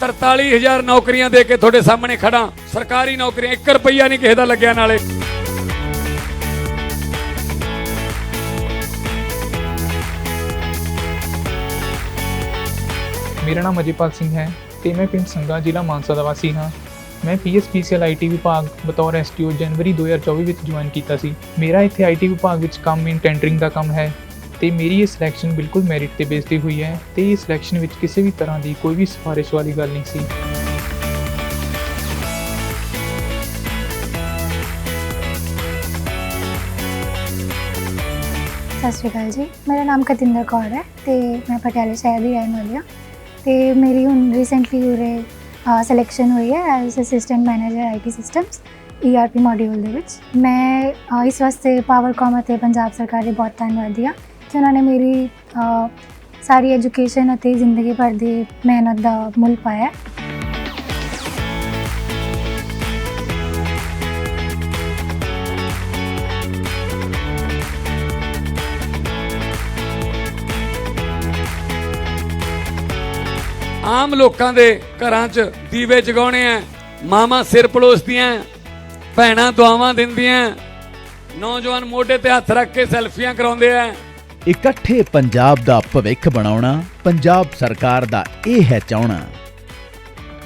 43000 ਨੌਕਰੀਆਂ ਦੇ ਕੇ ਤੁਹਾਡੇ ਸਾਹਮਣੇ ਖੜਾ ਸਰਕਾਰੀ ਨੌਕਰੀਆਂ 1 ਰੁਪਈਆ ਨਹੀਂ ਕਿਸੇ ਦਾ ਲੱਗਿਆ ਨਾਲੇ। ਮੇਰਾ ਨਾਮ ਅਜੇਪਾਲ ਸਿੰਘ ਹੈ ਤੇ ਮੈਂ ਪਿੰਡ ਸੰਗਾ ਜ਼ਿਲ੍ਹਾ ਮਾਨਸਾ ਦਾ ਵਾਸੀ ਹਾਂ। ਮੈਂ ਪੀਐਸਪੀਸੀਐਲ ਆਈਟੀ ਵਿਭਾਗ ਬਤੌਰ ਐਸਟੀਓ ਜਨਵਰੀ 2024 ਵਿੱਚ ਜੁਆਇਨ ਕੀਤਾ ਸੀ। ਮੇਰਾ ਇੱਥੇ ਆਈਟੀ ਵਿਭਾਗ ਵਿੱਚ ਕੰਮ ਇਨ ਟੈਂਡਰਿੰਗ ਦਾ ਕੰਮ ਹੈ। ਤੇ ਮੇਰੀ ਇਹ ਸਿਲੈਕਸ਼ਨ ਬਿਲਕੁਲ ਮੈਰਿਟ ਤੇ ਬੇਸ ਤੇ ਹੋਈ ਹੈ ਤੇ ਇਹ ਸਿਲੈਕਸ਼ਨ ਵਿੱਚ ਕਿਸੇ ਵੀ ਤਰ੍ਹਾਂ ਦੀ ਕੋਈ ਵੀ ਸਿਫਾਰਿਸ਼ ਵਾਲੀ ਗੱਲ ਨਹੀਂ ਸੀ। ਸਤਿ ਸ਼੍ਰੀ ਅਕਾਲ ਜੀ। ਮੇਰਾ ਨਾਮ ਕਤਿੰਦਰ ਕੌਰ ਹੈ ਤੇ ਮੈਂ ਪਟਿਆਲੇ ਸ਼ਹਿਰ ਦੀ ਰਹਿਣ ਵਾਲੀ ਹਾਂ। ਤੇ ਮੇਰੀ ਹੁਣ ਰੀਸੈਂਟਲੀ ਉਰੇ ਸਿਲੈਕਸ਼ਨ ਹੋਈ ਹੈ as assistant manager IT systems ERP module ਦੇ ਵਿੱਚ। ਮੈਂ ਇਸ ਵਾਸਤੇ ਪਾਵਰਕਾਮ ਅਤੇ ਪੰਜਾਬ ਸਰਕਾਰ ਦੇ ਬਹੁਤ ਧੰਨਵਾਦੀ ਹਾਂ। ਕਿ ਉਹਨਾਂ ਨੇ ਮੇਰੀ ਅ, ਸਾਰੀ ਐਜੂਕੇਸ਼ਨ ਅਤੇ ਜ਼ਿੰਦਗੀ ਭਰ ਦੀ ਮਿਹਨਤ ਦਾ ਮੁੱਲ ਪਾਇਆ। ਆਮ ਲੋਕਾਂ ਦੇ ਘਰਾਂ 'ਚ ਦੀਵੇ ਜਗਾਉਣੇ ਆ ਮਾਮਾ ਸਿਰ ਪਲੋਸਦੀਆਂ ਭੈਣਾਂ ਦੁਆਵਾਂ ਦਿੰਦੀਆਂ ਨੌਜਵਾਨ ਮੋਢੇ ਤੇ ਹੱਥ ਰੱਖ ਕੇ ਸੈਲਫੀਆਂ ਕਰਾਉਂਦੇ ਆ। ਇਕੱਠੇ ਪੰਜਾਬ ਦਾ ਭਵਿੱਖ ਬਣਾਉਣਾ ਪੰਜਾਬ ਸਰਕਾਰ ਦਾ ਇਹ ਹੈ ਚਾਹਣਾ।